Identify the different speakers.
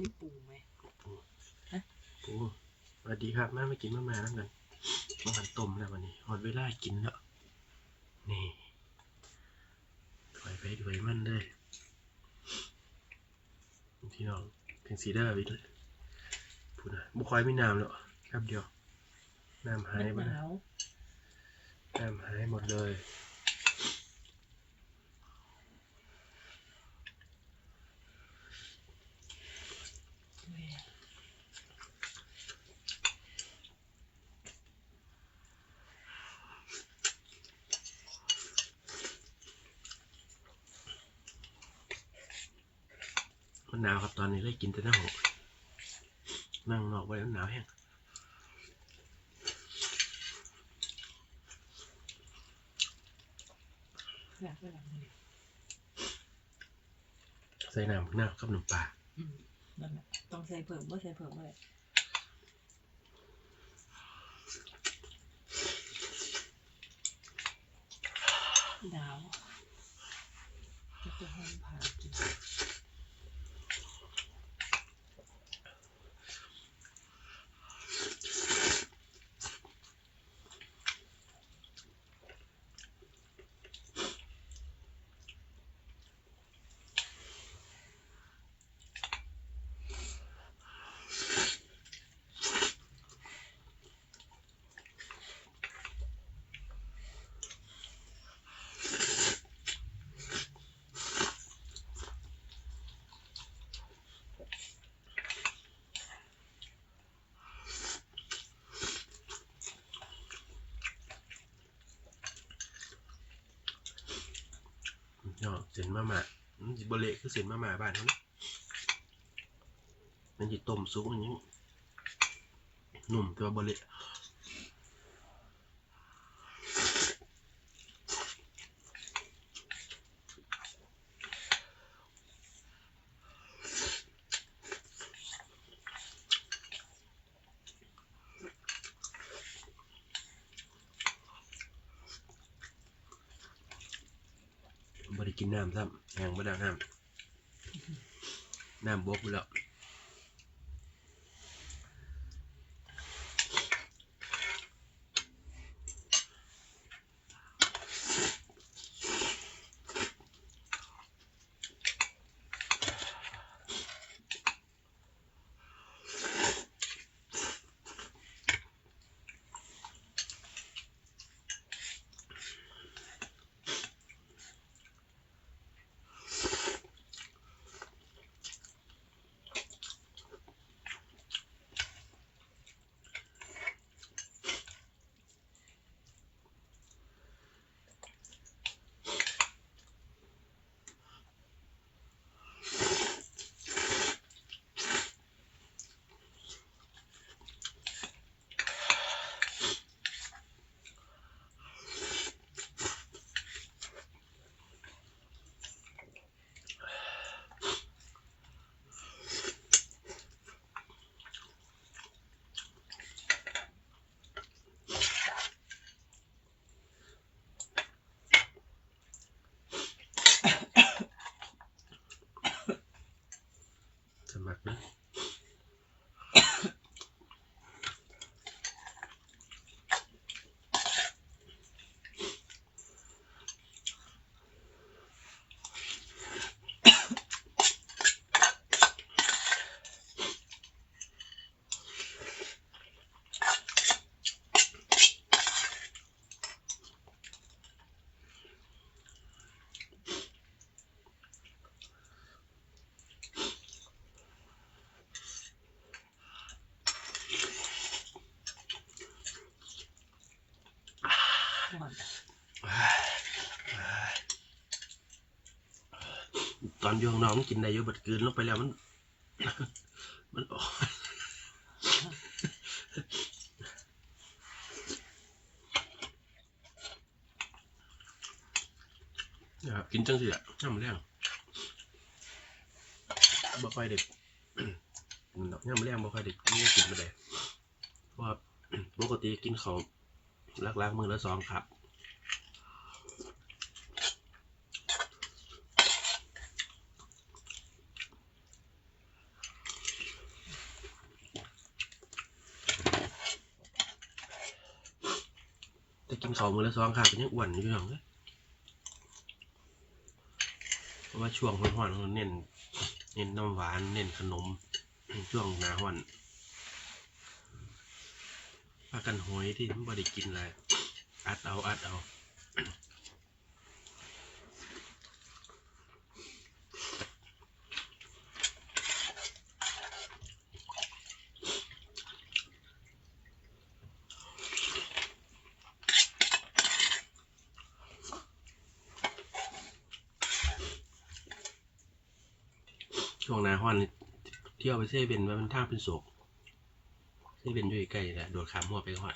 Speaker 1: ได้ปูไหม
Speaker 2: โอ้สวัสดีครับมามากินมามาแล้วกันมาหันต้มแล้ววันนี้หอดเวลากินแล้วนี่ถอยไปถอยมันเลยพี่น้องถึงสีได้วิทเลยพูดนะบุคอยไม่น้ำแล้วครับเดียวน้ำหายไป
Speaker 1: มันห
Speaker 2: แล้ว
Speaker 1: นาว
Speaker 2: น้ำหายหมดเลย
Speaker 1: แม่
Speaker 2: มัน หนาวครับตอนนี้เลยกินแต่หน้าห้องนั่งนอกไว้มันหนาวแห้งใส่น้ำหน้ากับน้ำปลา
Speaker 1: อืมนั่นแหละต้องใส่เพิ่มเมื่ใส่เพิ่มเมื่อไหร่หนาวจะไปห้องผ่ากิน
Speaker 2: เนาะเส้นมาม่ามันสิบเละคือเส้นมาม่าบ้านเขาเนาะมันจิต้มซุปอย่างนี้นุ่มแต่ว่าบเละ บริกินน้ำซ้ำแห้งบ่ได้น้ำน้ำบกไปแล้ว ตอนอยงน้องมันกินได้เยอะบัดกลืนลงไปแล้วมัน มันออกนะครับกินจังสิอะน้ำแรงบ่ค่อยเด็กย่ำแรงบ่ค่อยเด็กนี่กินมาได้เพราะว่าปกติกินเขาลักๆมือละสองครับ กินข้าวมื้อละสองค่ะเป็นยังอ้วนอยู่พี่น้องเอ้ยเพราะว่าช่วงห้อนๆเขาเน้นเน้นน้ำหวานเน้นขนมช่วงหน้าห้อนพากันหอยที่มันบ่ได้กินเลยอัดเอาอัดเอา ช่วงนาฮ้อนเที่ยวไปเซเว่นว่ามันทางเป็นโศกเซเว่นอยู่ใกล้แหละโดดขามหัวไปก็ฮอด